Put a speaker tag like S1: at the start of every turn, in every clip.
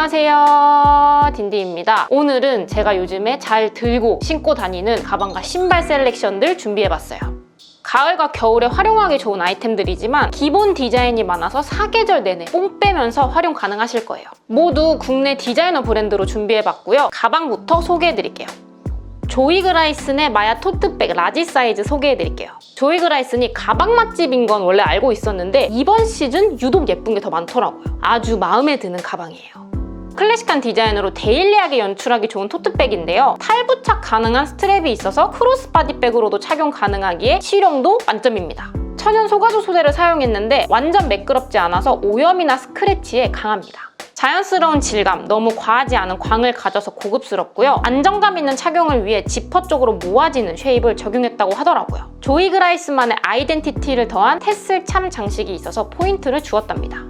S1: 안녕하세요 딘디입니다 오늘은 제가 요즘에 잘 들고 신고 다니는 가방과 신발 셀렉션들 준비해봤어요 가을과 겨울에 활용하기 좋은 아이템들이지만 기본 디자인이 많아서 사계절 내내 뽕 빼면서 활용 가능하실 거예요 모두 국내 디자이너 브랜드로 준비해봤고요 가방부터 소개해드릴게요 조이 그라이슨의 마야 토트백 라지 사이즈 소개해드릴게요. 조이 그라이슨이 가방 맛집인 건 원래 알고 있었는데 이번 시즌 유독 예쁜 게 더 많더라고요. 아주 마음에 드는 가방이에요. 클래식한 디자인으로 데일리하게 연출하기 좋은 토트백인데요. 탈부착 가능한 스트랩이 있어서 크로스 바디백으로도 착용 가능하기에 실용도 만점입니다. 천연 소가죽 소재를 사용했는데 완전 매끄럽지 않아서 오염이나 스크래치에 강합니다. 자연스러운 질감, 너무 과하지 않은 광을 가져서 고급스럽고요. 안정감 있는 착용을 위해 지퍼 쪽으로 모아지는 쉐입을 적용했다고 하더라고요. 조이 그라이스만의 아이덴티티를 더한 테슬 참 장식이 있어서 포인트를 주었답니다.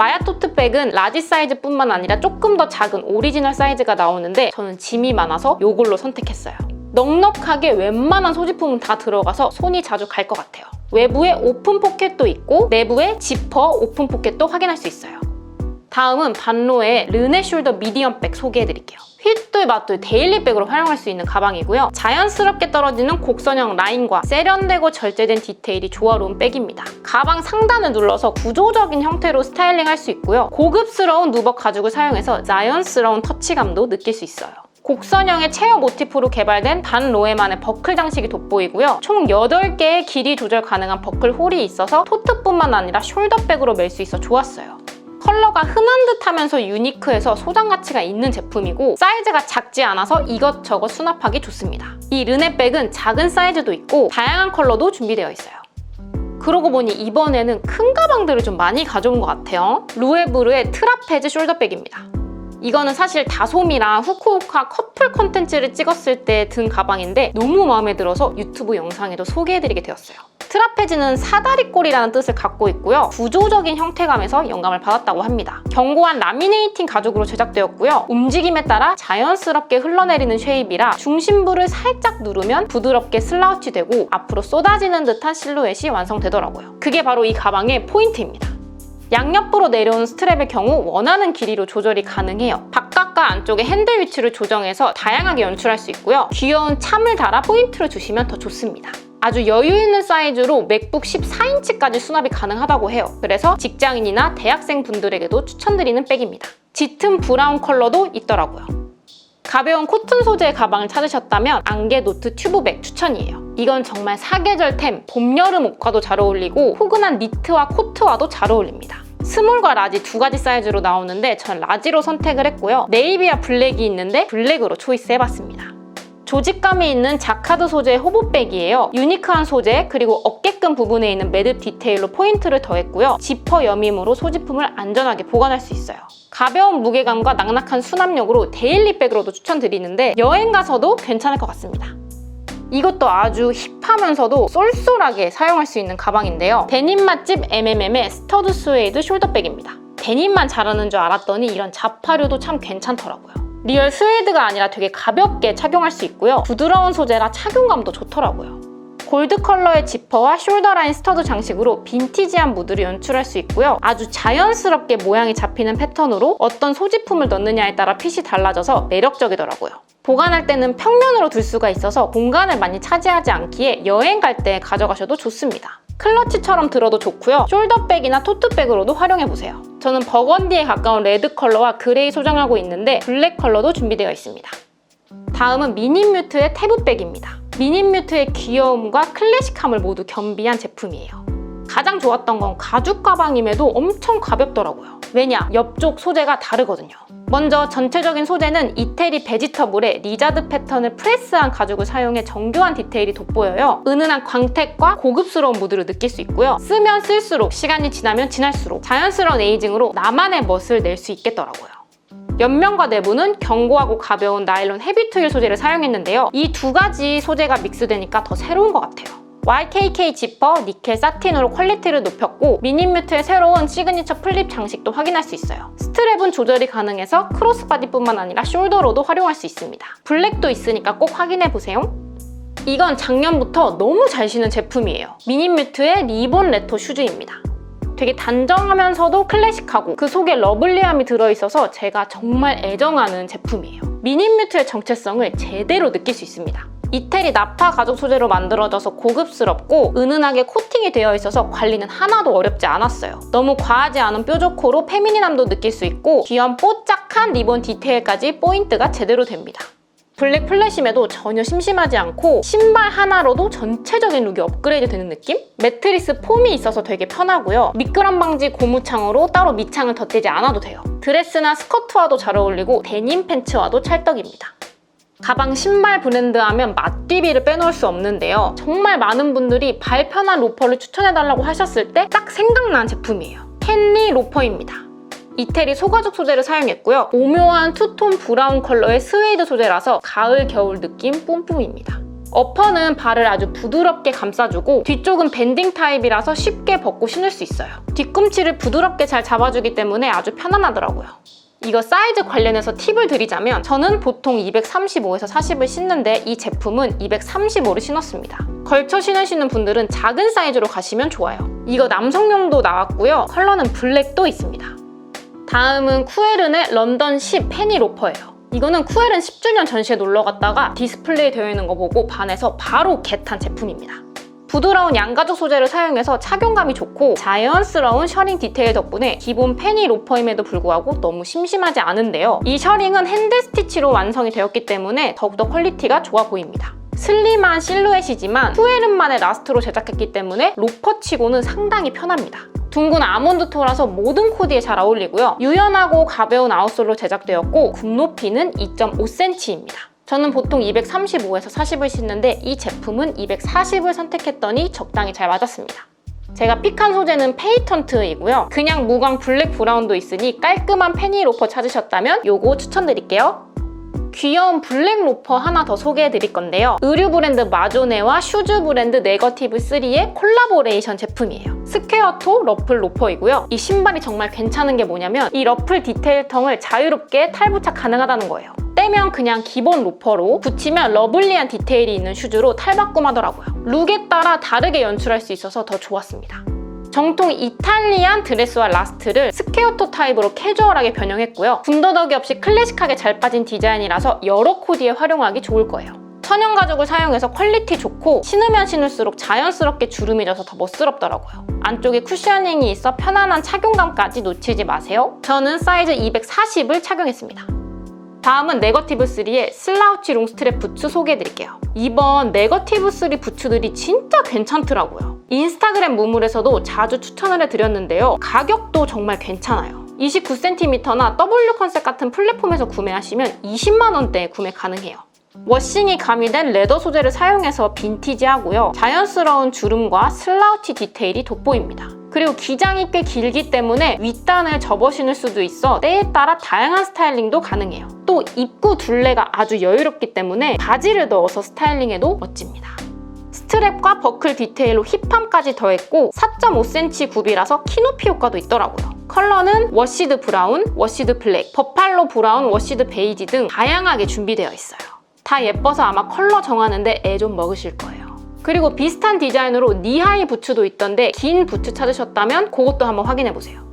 S1: 마야 토트백은 라지 사이즈뿐만 아니라 조금 더 작은 오리지널 사이즈가 나오는데 저는 짐이 많아서 이걸로 선택했어요. 넉넉하게 웬만한 소지품은 다 들어가서 손이 자주 갈 것 같아요. 외부에 오픈 포켓도 있고 내부에 지퍼 오픈 포켓도 확인할 수 있어요. 다음은 반로의 르네 숄더 미디엄백 소개해드릴게요. 휘뚜 마뚜 데일리백으로 활용할 수 있는 가방이고요. 자연스럽게 떨어지는 곡선형 라인과 세련되고 절제된 디테일이 조화로운 백입니다. 가방 상단을 눌러서 구조적인 형태로 스타일링할 수 있고요. 고급스러운 누벅 가죽을 사용해서 자연스러운 터치감도 느낄 수 있어요. 곡선형의 체어 모티프로 개발된 반 로에만의 버클 장식이 돋보이고요. 총 8개의 길이 조절 가능한 버클 홀이 있어서 토트뿐만 아니라 숄더백으로 멜 수 있어 좋았어요. 컬러가 흔한 듯 하면서 유니크해서 소장 가치가 있는 제품이고 사이즈가 작지 않아서 이것저것 수납하기 좋습니다. 이 르네백은 작은 사이즈도 있고 다양한 컬러도 준비되어 있어요. 그러고 보니 이번에는 큰 가방들을 좀 많이 가져온 것 같아요. 루에브르의 트라페즈 숄더백입니다. 이거는 사실 다솜이랑 후쿠오카 커플 컨텐츠를 찍었을 때 든 가방인데 너무 마음에 들어서 유튜브 영상에도 소개해드리게 되었어요. 트라페즈는 사다리꼴이라는 뜻을 갖고 있고요. 구조적인 형태감에서 영감을 받았다고 합니다. 견고한 라미네이팅 가죽으로 제작되었고요. 움직임에 따라 자연스럽게 흘러내리는 쉐입이라 중심부를 살짝 누르면 부드럽게 슬라우치 되고 앞으로 쏟아지는 듯한 실루엣이 완성되더라고요. 그게 바로 이 가방의 포인트입니다. 양옆으로 내려오는 스트랩의 경우 원하는 길이로 조절이 가능해요. 바깥과 안쪽의 핸들 위치를 조정해서 다양하게 연출할 수 있고요. 귀여운 참을 달아 포인트를 주시면 더 좋습니다. 아주 여유 있는 사이즈로 맥북 14인치까지 수납이 가능하다고 해요. 그래서 직장인이나 대학생 분들에게도 추천드리는 백입니다. 짙은 브라운 컬러도 있더라고요. 가벼운 코튼 소재의 가방을 찾으셨다면 안개 노트 튜브백 추천이에요. 이건 정말 사계절템, 봄, 여름 옷과도 잘 어울리고 포근한 니트와 코트와도 잘 어울립니다. 스몰과 라지 두 가지 사이즈로 나오는데 전 라지로 선택을 했고요. 네이비와 블랙이 있는데 블랙으로 초이스 해봤습니다. 조직감이 있는 자카드 소재의 호보백이에요. 유니크한 소재 그리고 어깨끈 부분에 있는 매듭 디테일로 포인트를 더했고요. 지퍼 여밈으로 소지품을 안전하게 보관할 수 있어요. 가벼운 무게감과 낙낙한 수납력으로 데일리백으로도 추천드리는데 여행 가서도 괜찮을 것 같습니다. 이것도 아주 힙하면서도 쏠쏠하게 사용할 수 있는 가방인데요. 데님 맛집 MMM의 스터드 스웨이드 숄더백입니다. 데님만 잘하는 줄 알았더니 이런 자파류도 참 괜찮더라고요. 리얼 스웨이드가 아니라 되게 가볍게 착용할 수 있고요. 부드러운 소재라 착용감도 좋더라고요. 골드 컬러의 지퍼와 숄더 라인 스터드 장식으로 빈티지한 무드를 연출할 수 있고요. 아주 자연스럽게 모양이 잡히는 패턴으로 어떤 소지품을 넣느냐에 따라 핏이 달라져서 매력적이더라고요. 보관할 때는 평면으로 둘 수가 있어서 공간을 많이 차지하지 않기에 여행 갈 때 가져가셔도 좋습니다. 클러치처럼 들어도 좋고요. 숄더백이나 토트백으로도 활용해보세요. 저는 버건디에 가까운 레드 컬러와 그레이 소장하고 있는데 블랙 컬러도 준비되어 있습니다. 다음은 미니뮤트의 태브백입니다. 미니뮤트의 귀여움과 클래식함을 모두 겸비한 제품이에요. 가장 좋았던 건 가죽 가방임에도 엄청 가볍더라고요. 왜냐? 옆쪽 소재가 다르거든요. 먼저 전체적인 소재는 이태리 베지터블의 리자드 패턴을 프레스한 가죽을 사용해 정교한 디테일이 돋보여요. 은은한 광택과 고급스러운 무드를 느낄 수 있고요. 쓰면 쓸수록 시간이 지나면 지날수록 자연스러운 에이징으로 나만의 멋을 낼 수 있겠더라고요. 옆면과 내부는 견고하고 가벼운 나일론 헤비 트윌 소재를 사용했는데요. 이 두 가지 소재가 믹스되니까 더 새로운 것 같아요. YKK 지퍼 니켈 사틴으로 퀄리티를 높였고 미니뮤트의 새로운 시그니처 플립 장식도 확인할 수 있어요. 스트랩은 조절이 가능해서 크로스바디뿐만 아니라 숄더로도 활용할 수 있습니다. 블랙도 있으니까 꼭 확인해보세요. 이건 작년부터 너무 잘 신는 제품이에요. 미니뮤트의 리본 레터 슈즈입니다. 되게 단정하면서도 클래식하고 그 속에 러블리함이 들어있어서 제가 정말 애정하는 제품이에요. 미니뮤트의 정체성을 제대로 느낄 수 있습니다. 이태리 나파 가죽 소재로 만들어져서 고급스럽고 은은하게 코팅이 되어 있어서 관리는 하나도 어렵지 않았어요. 너무 과하지 않은 뾰족코로 페미닌함도 느낄 수 있고 귀여운 뽀짝한 리본 디테일까지 포인트가 제대로 됩니다. 블랙 플래심에도 전혀 심심하지 않고 신발 하나로도 전체적인 룩이 업그레이드 되는 느낌? 매트리스 폼이 있어서 되게 편하고요. 미끄럼 방지 고무창으로 따로 밑창을 덧대지 않아도 돼요. 드레스나 스커트와도 잘 어울리고 데님 팬츠와도 찰떡입니다. 가방 신발 브랜드 하면 맛디비를 빼놓을 수 없는데요. 정말 많은 분들이 발 편한 로퍼를 추천해달라고 하셨을 때 딱 생각난 제품이에요. 헨리 로퍼입니다. 이태리 소가죽 소재를 사용했고요. 오묘한 투톤 브라운 컬러의 스웨이드 소재라서 가을, 겨울 느낌 뿜뿜입니다. 어퍼는 발을 아주 부드럽게 감싸주고 뒤쪽은 밴딩 타입이라서 쉽게 벗고 신을 수 있어요. 뒤꿈치를 부드럽게 잘 잡아주기 때문에 아주 편안하더라고요. 이거 사이즈 관련해서 팁을 드리자면 저는 보통 235에서 40을 신는데 이 제품은 235를 신었습니다. 걸쳐 신으시는 분들은 작은 사이즈로 가시면 좋아요. 이거 남성용도 나왔고요. 컬러는 블랙도 있습니다. 다음은 쿠에른의 런던 10 페니 로퍼예요. 이거는 쿠에른 10주년 전시에 놀러 갔다가 디스플레이 되어 있는 거 보고 반해서 바로 겟한 제품입니다. 부드러운 양가죽 소재를 사용해서 착용감이 좋고 자연스러운 셔링 디테일 덕분에 기본 페니 로퍼임에도 불구하고 너무 심심하지 않은데요. 이 셔링은 핸드 스티치로 완성이 되었기 때문에 더욱더 퀄리티가 좋아 보입니다. 슬림한 실루엣이지만 후에른만의 라스트로 제작했기 때문에 로퍼치고는 상당히 편합니다. 둥근 아몬드 토라서 모든 코디에 잘 어울리고요. 유연하고 가벼운 아웃솔로 제작되었고 굽 높이는 2.5cm입니다. 저는 보통 235에서 40을 신는데 이 제품은 240을 선택했더니 적당히 잘 맞았습니다. 제가 픽한 소재는 페이턴트이고요. 그냥 무광 블랙 브라운도 있으니 깔끔한 페니 로퍼 찾으셨다면 요거 추천드릴게요. 귀여운 블랙 로퍼 하나 더 소개해 드릴 건데요. 의류 브랜드 마조네와 슈즈 브랜드 네거티브 3의 콜라보레이션 제품이에요. 스퀘어 토 러플 로퍼이고요. 이 신발이 정말 괜찮은 게 뭐냐면 이 러플 디테일 텅을 자유롭게 탈부착 가능하다는 거예요. 떼면 그냥 기본 로퍼로 붙이면 러블리한 디테일이 있는 슈즈로 탈바꿈하더라고요. 룩에 따라 다르게 연출할 수 있어서 더 좋았습니다. 정통 이탈리안 드레스와 라스트를 스퀘어토 타입으로 캐주얼하게 변형했고요. 군더더기 없이 클래식하게 잘 빠진 디자인이라서 여러 코디에 활용하기 좋을 거예요. 천연 가죽을 사용해서 퀄리티 좋고 신으면 신을수록 자연스럽게 주름이 져서 더 멋스럽더라고요. 안쪽에 쿠셔닝이 있어 편안한 착용감까지 놓치지 마세요. 저는 사이즈 240을 착용했습니다. 다음은 네거티브 3의 슬라우치 롱스트랩 부츠 소개해드릴게요. 이번 네거티브 3 부츠들이 진짜 괜찮더라고요. 인스타그램 무물에서도 자주 추천을 해드렸는데요. 가격도 정말 괜찮아요. 29cm나 W 컨셉 같은 플랫폼에서 구매하시면 20만 원대에 구매 가능해요. 워싱이 가미된 레더 소재를 사용해서 빈티지하고요. 자연스러운 주름과 슬라우치 디테일이 돋보입니다. 그리고 기장이 꽤 길기 때문에 윗단을 접어 신을 수도 있어 때에 따라 다양한 스타일링도 가능해요. 또 입구 둘레가 아주 여유롭기 때문에 바지를 넣어서 스타일링해도 멋집니다. 스트랩과 버클 디테일로 힙함까지 더했고 4.5cm 굽이라서 키 높이 효과도 있더라고요. 컬러는 워시드 브라운, 워시드 블랙, 버팔로 브라운, 워시드 베이지 등 다양하게 준비되어 있어요. 다 예뻐서 아마 컬러 정하는데 애 좀 먹으실 거예요. 그리고 비슷한 디자인으로 니하이 부츠도 있던데 긴 부츠 찾으셨다면 그것도 한번 확인해보세요.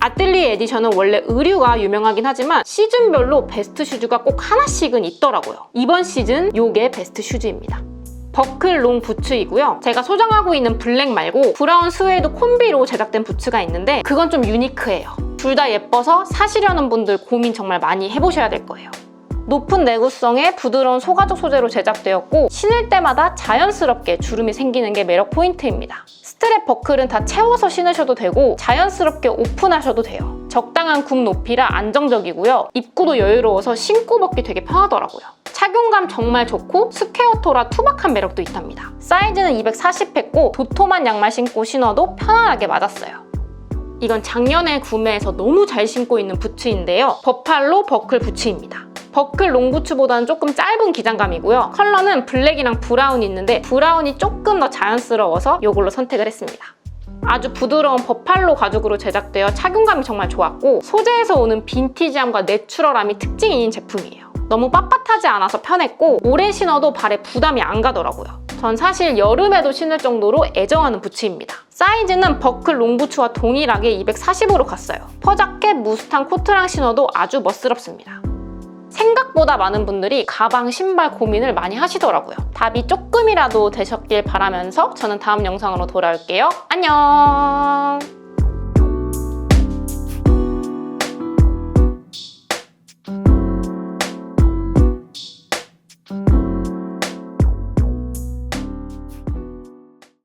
S1: 아틀리에 에디션은 원래 의류가 유명하긴 하지만 시즌별로 베스트 슈즈가 꼭 하나씩은 있더라고요. 이번 시즌 요게 베스트 슈즈입니다. 버클 롱 부츠이고요. 제가 소장하고 있는 블랙 말고 브라운 스웨이드 콤비로 제작된 부츠가 있는데 그건 좀 유니크해요. 둘 다 예뻐서 사시려는 분들 고민 정말 많이 해보셔야 될 거예요. 높은 내구성의 부드러운 소가죽 소재로 제작되었고 신을 때마다 자연스럽게 주름이 생기는 게 매력 포인트입니다. 스트랩 버클은 다 채워서 신으셔도 되고 자연스럽게 오픈하셔도 돼요. 적당한 굽 높이라 안정적이고요. 입구도 여유로워서 신고 벗기 되게 편하더라고요. 착용감 정말 좋고 스퀘어토라 투박한 매력도 있답니다. 사이즈는 240 했고 도톰한 양말 신고 신어도 편안하게 맞았어요. 이건 작년에 구매해서 너무 잘 신고 있는 부츠인데요. 버팔로 버클 부츠입니다. 버클 롱부츠보다는 조금 짧은 기장감이고요. 컬러는 블랙이랑 브라운이 있는데 브라운이 조금 더 자연스러워서 이걸로 선택을 했습니다. 아주 부드러운 버팔로 가죽으로 제작되어 착용감이 정말 좋았고 소재에서 오는 빈티지함과 내추럴함이 특징인 제품이에요. 너무 빳빳하지 않아서 편했고 오래 신어도 발에 부담이 안 가더라고요. 전 사실 여름에도 신을 정도로 애정하는 부츠입니다. 사이즈는 버클 롱부츠와 동일하게 240으로 갔어요. 퍼자켓, 무스탕, 코트랑 신어도 아주 멋스럽습니다. 생각보다 많은 분들이 가방, 신발 고민을 많이 하시더라고요. 답이 조금이라도 되셨길 바라면서 저는 다음 영상으로 돌아올게요. 안녕!